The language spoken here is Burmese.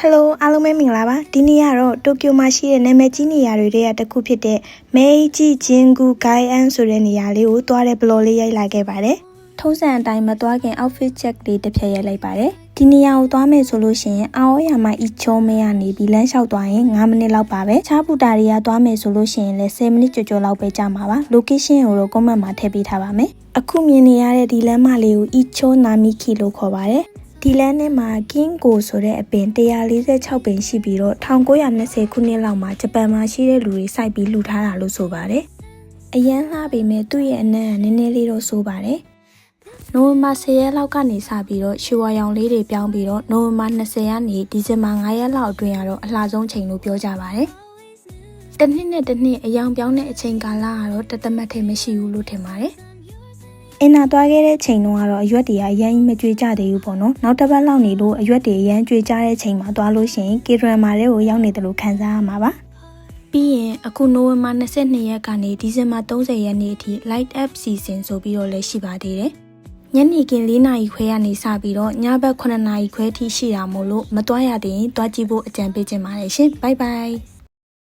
ဟယ်လိုအားလုံးပဲမင်္ဂလာပါဒီနေ့ကတော့တိုကျိုမှာရှိတဲ့နာမည်ကြီးနေရာတွေထဲကတစ်ခုဖြစ်တဲ့မေဂျီဂျင်ဂူဂိုင်အန်ဆိုတဲ့နေရာလေးကိုသွားတဲ့ဘလော်လေးရိုက်လာခဲ့ပါတယ်ထုံးစံအတိုင်းမသွားခင် outfit check လေးတစ်ဖြတ်ရိုက်လိုက်ပါတယ်ဒီနေရာကိုသွားမယ်ဆိုလို့ရှိရင်အော်ရမှာအီချုံမဲကနေပြီးလမ်းလျှောက်သွားရင်9မိနစ်လောက်ပါပဲချားပူတာတွေကသွားမယ်ဆိုလို့ရှိရင်လည်း10မိနစ်ကျော်ကျော်လောက်ပဲကြာမှာပါ location ကိုတော့ comment မှာထည့်ပေးထားပါမယ်အခုမြင်နေရတဲ့ဒီလမ်းမလေးကိုအီချုံနာမီခီလို့ခေါ်ပါတယ် ဒီလမ်းထဲမှာကင်းကိုဆိုတဲ့အပင်146ပင်ရှိပြီးတော့1920ခုနှစ်လောက်မှာဂျပန်မှာရှိတဲ့လူတွေစိုက်ပြီးလှူထားတာလို့ဆိုပါတယ်။အရန်လှပေမဲ့သူ့ရဲ့အနံ့ကနည်းနည်းလေးတော့ဆိုပါတယ်။နိုဝင်ဘာ10ရက်လောက်ကနေစပြီးတော့ရွှေဝါရောင်လေးတွေပြောင်းပြီးတော့နိုဝင်ဘာ20ရက်နေ့ဒီဇင်ဘာ9ရက်လောက်အတွင်းကတော့အလှဆုံးချိန်လို့ပြောကြပါတယ်။တစ်နှစ်နဲ့တစ်နှစ်အယောင်ပြောင်းတဲ့အချိန်ကာလကတော့တသက်မှတ်ထိမရှိဘူးလို့ထင်ပါတယ်။ အင်နာသွားခဲ့တဲ့ချိန်တုန်းကတော့အရွက်တွေကအရင်မကြွေကြသေးဘူးပေါ့နော်နောက်တစ်ပတ်လောက်နေလို့အရွက်တွေအရင်ကြွေကြတဲ့ချိန်မှာသွားလို့ရှိရင်ကေဒရမာတွေကိုရောက်နေတယ်လို့ခံစားရမှာပါပြီးရင်အခုနိုဝင်ဘာ22ရက်ကနေဒီဇင်ဘာ30ရက်နေ့အထိ light up season ဆိုပြီးတော့လည်းရှိပါသေးတယ်ညနေခင်း၄နာရီခွဲကနေစပြီးတော့ညဘက်9နာရီခွဲထိရှိတာမို့လို့မသွားရသေးရင်သွားကြည့်ဖို့အကြံပေးချင်ပါတယ်ရှင်ဘိုင်ဘိုင်